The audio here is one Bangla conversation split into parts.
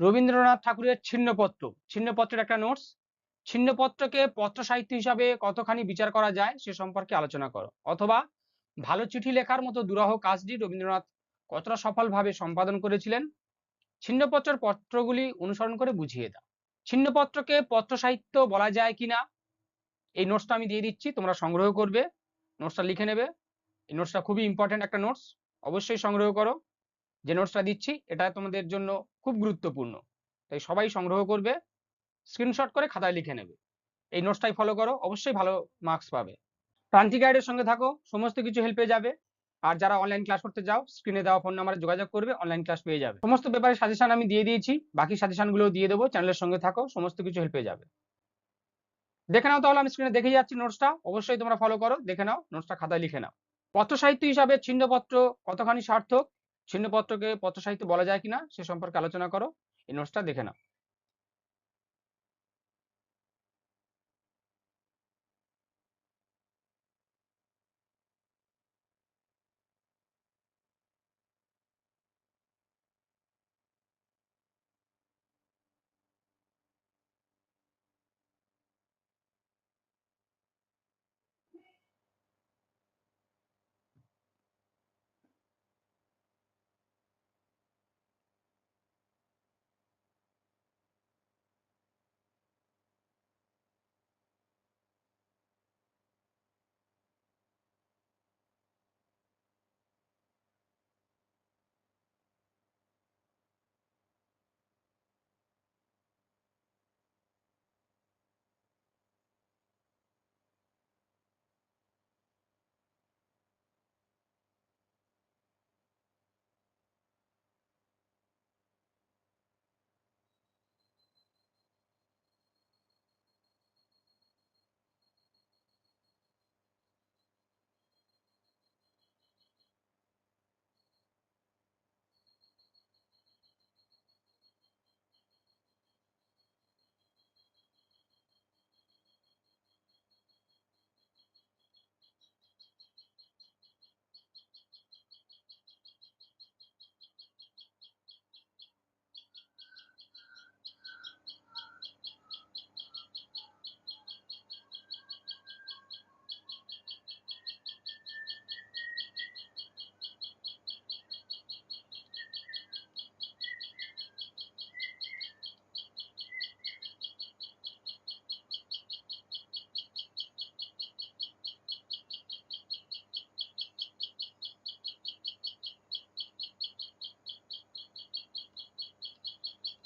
রবীন্দ্রনাথ ঠাকুরের ছিন্নপত্র। ছিন্নপত্রের একটা নোটস ছিন্নপত্রকে পত্র সাহিত্য হিসাবে কতখানি বিচার করা যায় সে সম্পর্কে আলোচনা করো। অথবা ভালো চিঠি লেখার মতো দুরাহ কাজটি রবীন্দ্রনাথ কতটা সফলভাবে সম্পাদন করেছিলেন? ছিন্নপত্রের পত্রগুলি অনুসরণ করে বুঝিয়ে দাও। ছিন্নপত্রকে পত্র সাহিত্য বলা যায় কিনা? এই নোটসটা আমি দিয়ে দিচ্ছি, তোমরা সংগ্রহ করবে। নোটসটা লিখে নেবে। এই নোটসটা খুবই ইম্পর্টেন্ট একটা নোটস অবশ্যই সংগ্রহ করো। যে নোটসটা দিচ্ছি, এটা তোমাদের জন্য খুব গুরুত্বপূর্ণ। তাই সবাই সংগ্রহ করবে স্ক্রিনশট করে খাতায় লিখে নেবে। এই নোটসটাই ফলো করো, অবশ্যই ভালো মার্কস পাবে। প্রান্তিক গাইডের সঙ্গে থাকো, সমস্ত কিছু হেল্প পেয়ে যাবে। আর যারা অনলাইন ক্লাস করতে যাও স্ক্রিনে দেওয়া ফোন নাম্বারে যোগাযোগ করবে অনলাইন ক্লাস পেয়ে যাবে। সমস্ত ব্যাপারে সাজেশন আমি দিয়ে দিয়েছি, বাকি সাজেশনগুলো দিয়ে দেবো চ্যানেলের সঙ্গে থাকো, সমস্ত কিছু হেল্প পেয়ে যাবে। দেখে নাও তাহলে, আমি স্ক্রিনে দেখে যাচ্ছি নোটসটা অবশ্যই তোমরা ফলো করো, দেখে নাও নোটসটা খাতায় লিখে নাও। পত্র সাহিত্য হিসাবে ছিন্নপত্র কতখানি সার্থক ছিন্নপত্রকে পত্র সাহিত্য বলা যায় কিনা সে সম্পর্কে আলোচনা করো। এই নোটসটা দেখে নাও।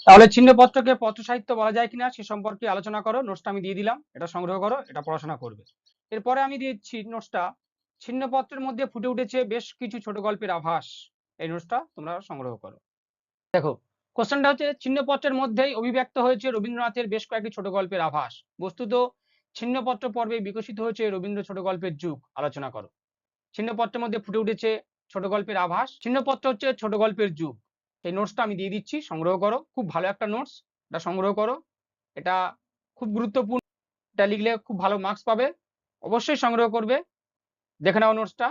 তাহলে ছিন্নপত্রকে পত্র সাহিত্য বলা যায় কিনা সে সম্পর্কে আলোচনা করো নোটসটা আমি দিয়ে দিলাম, এটা সংগ্রহ করো, এটা পড়াশোনা করবে। এরপরে আমি দিয়েছি নোটসটা ছিন্নপত্রের মধ্যে ফুটে উঠেছে বেশ কিছু ছোট গল্পের আভাস। এই নোটসটা তোমরা সংগ্রহ করো। দেখো কোশ্চেনটা হচ্ছে, ছিন্নপত্রের মধ্যেই অভিব্যক্ত হয়েছে রবীন্দ্রনাথের বেশ কয়েকটি ছোট গল্পের আভাস। বস্তুত, ছিন্নপত্র পর্বে বিকশিত হয়েছে রবীন্দ্র ছোট গল্পের যুগ, আলোচনা করো। ছিন্নপত্রের মধ্যে ফুটে উঠেছে ছোট গল্পের আভাস। ছিন্নপত্র হচ্ছে ছোট গল্পের যুগ। এই নোটসটা আমি দিয়ে দিচ্ছি, সংগ্রহ করো। খুব ভালো একটা নোটস এটা সংগ্রহ করো। এটা খুব গুরুত্বপূর্ণ। এটা লিখলে খুব ভালো মার্কস পাবে। অবশ্যই সংগ্রহ করবে। দেখে নাও নোটসটা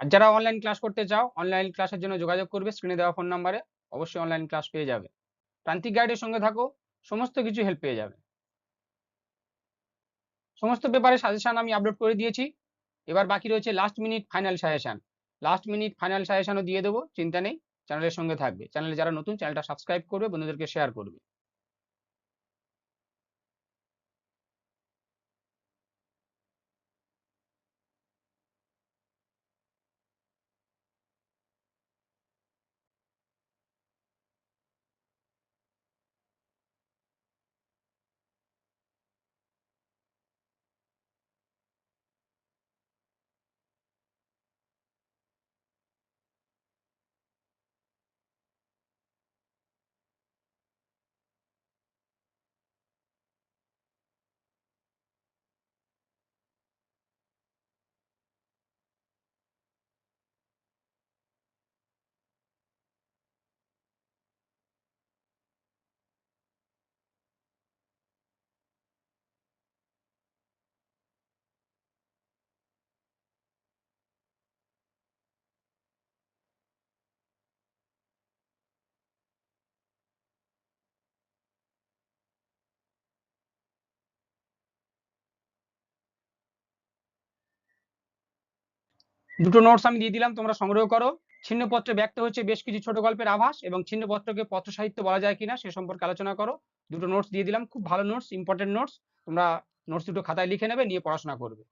আর যারা অনলাইন ক্লাস করতে চাও অনলাইন ক্লাসের জন্য যোগাযোগ করবে স্ক্রিনে দেওয়া ফোন নাম্বারে অবশ্যই অনলাইন ক্লাস পেয়ে যাবে। প্রান্তিক গাইডের সঙ্গে থাকো। সমস্ত কিছু হেল্প পেয়ে যাবে। সমস্ত পেপারে সাজেশন আমি আপলোড করে দিয়েছি। এবার বাকি রয়েছে last minute final suggestion last minute final সাজেশনও দিয়ে দেবো, চিন্তা নেই চ্যানেলের সঙ্গে থাকবে। চ্যানেলে যারা নতুন চ্যানেলটা সাবস্ক্রাইব করবে, বন্ধুদেরকে শেয়ার করবে। দুটো নোটস আমি দিয়ে দিলাম, তোমরা সংগ্রহ করো। ছিন্নপত্রে ব্যক্ত হচ্ছে বেশ কিছু ছোট গল্পের আভাস এবং ছিন্নপত্রকে পত্র সাহিত্য বলা যায় কিনা সে সম্পর্কে আলোচনা করো। দুটো নোটস দিয়ে দিলাম, খুব ভালো নোটস ইম্পর্টেন্ট নোটস তোমরা নোটস দুটো খাতায় লিখে নেবে, নিয়ে পড়াশোনা করবে।